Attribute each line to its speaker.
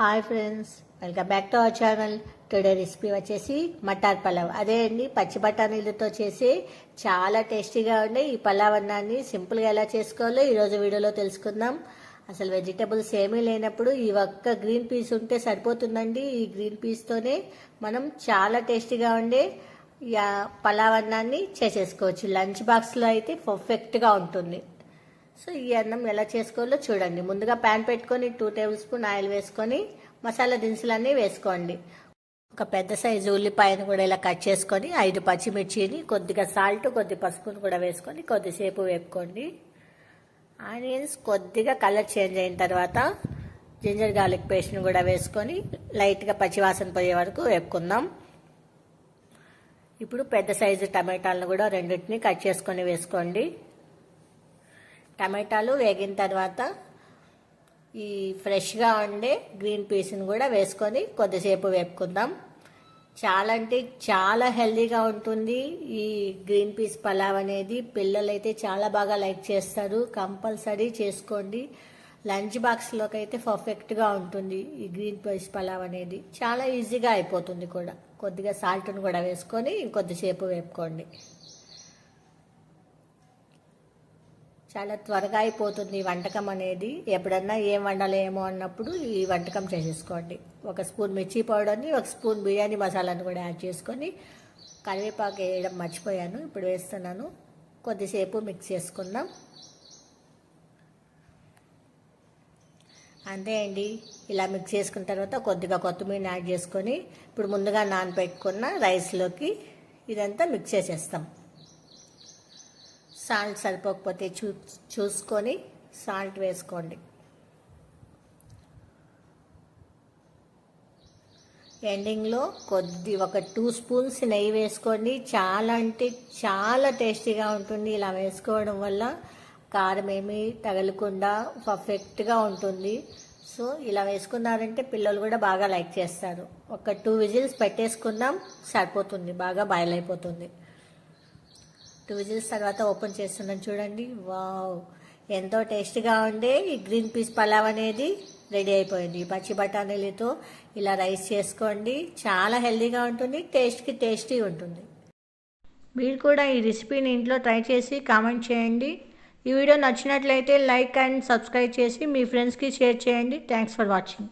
Speaker 1: Hi friends welcome back to our channel. Today recipe వచ్చేసి మటార్ పలావ్. అదే అండి పచ్చి బఠానీలతో చేసి చాలా టేస్టీగా ఉండే ఈ పలావ్ అన్నాన్ని సింపుల్గా ఎలా చేసుకోవాలో ఈరోజు వీడియోలో తెలుసుకుందాం. అసలు వెజిటబుల్స్ ఏమీ లేనప్పుడు ఈ ఒక్క గ్రీన్ పీస్ ఉంటే సరిపోతుందండి. ఈ గ్రీన్ పీస్తోనే మనం చాలా టేస్టీగా ఉండే యా- పలావ్ అన్నాన్ని చేసేసుకోవచ్చు. లంచ్ బాక్స్లో అయితే పర్ఫెక్ట్గా ఉంటుంది. సో ఈ అన్నం ఎలా చేసుకోవాలో చూడండి. ముందుగా ప్యాన్ పెట్టుకొని టూ టేబుల్ స్పూన్ ఆయిల్ వేసుకొని మసాలా దినుసులన్నీ వేసుకోండి. ఒక పెద్ద సైజు ఉల్లిపాయను కూడా ఇలా కట్ చేసుకొని ఐదు పచ్చిమిర్చిని కొద్దిగా సాల్ట్ కొద్ది పసుపును కూడా వేసుకొని కొద్దిసేపు వేపుకోండి. ఆనియన్స్ కొద్దిగా కలర్ చేంజ్ అయిన తర్వాత జింజర్ గార్లిక్ పేస్ట్ని కూడా వేసుకొని లైట్గా పచ్చివాసన పోయే వరకు వేపుకుందాం. ఇప్పుడు పెద్ద సైజు టమాటాలను కూడా రెండింటిని కట్ చేసుకొని వేసుకోండి. టమాటాలు వేగిన తర్వాత ఈ ఫ్రెష్గా ఉండే గ్రీన్ పీస్ని కూడా వేసుకొని కొద్దిసేపు వేపుకుందాం. చాలా అంటే చాలా హెల్దీగా ఉంటుంది ఈ గ్రీన్ పీస్ పలావ్ అనేది. పిల్లలైతే చాలా బాగా లైక్ చేస్తారు. కంపల్సరీ చేసుకోండి. లంచ్ బాక్స్లోకి అయితే పర్ఫెక్ట్గా ఉంటుంది ఈ గ్రీన్ పీస్ పలావ్ అనేది. చాలా ఈజీగా అయిపోతుంది కూడా. కొద్దిగా సాల్ట్ను కూడా వేసుకొని ఇంకొద్దిసేపు వేపుకోండి. చాలా త్వరగా అయిపోతుంది ఈ వంటకం అనేది. ఎప్పుడన్నా ఏం వండలేమో అన్నప్పుడు ఈ వంటకం చేసేసుకోండి. ఒక స్పూన్ మిర్చి పౌడర్ని ఒక స్పూన్ బిర్యానీ మసాలాను కూడా యాడ్ చేసుకొని కరివేపాకు వేయడం మర్చిపోయాను. ఇప్పుడు వేస్తున్నాను. కొద్దిసేపు మిక్స్ చేసుకుందాం. అంతే అండి. ఇలా మిక్స్ చేసుకున్న తర్వాత కొద్దిగా కొత్తిమీర యాడ్ చేసుకొని ఇప్పుడు ముందుగా నానబెట్టుకున్న రైస్లోకి ఇదంతా మిక్స్ చేసేస్తాం. సాల్ట్ సరిపోకపోతే చూ చూసుకొని సాల్ట్ వేసుకోండి. ఎండింగ్లో కొద్ది ఒక టూ స్పూన్స్ నెయ్యి వేసుకోండి. చాలా అంటే చాలా టేస్టీగా ఉంటుంది. ఇలా వేసుకోవడం వల్ల కారం ఏమీ తగలకుండా పర్ఫెక్ట్గా ఉంటుంది. సో ఇలా వేసుకున్నారంటే పిల్లలు కూడా బాగా లైక్ చేస్తారు. ఒక టూ విజిల్స్ పెట్టేసుకుందాం సరిపోతుంది. బాగా బాయిల్ అయిపోతుంది. టూ విజిల్స్ తర్వాత ఓపెన్ చేస్తున్నాను చూడండి. వావ్! ఎంతో టేస్టీగా ఉండే ఈ గ్రీన్ పీస్ పలావ్ అనేది రెడీ అయిపోయింది. పచ్చి బఠానీలతో ఇలా రైస్ చేసుకోండి. చాలా హెల్దీగా ఉంటుంది టేస్ట్కి టేస్టీ ఉంటుంది. మీరు కూడా ఈ రెసిపీని ఇంట్లో ట్రై చేసి కామెంట్ చేయండి. ఈ వీడియో నచ్చినట్లయితే లైక్ అండ్ సబ్స్క్రైబ్ చేసి మీ ఫ్రెండ్స్కి షేర్ చేయండి. Thanks for watching.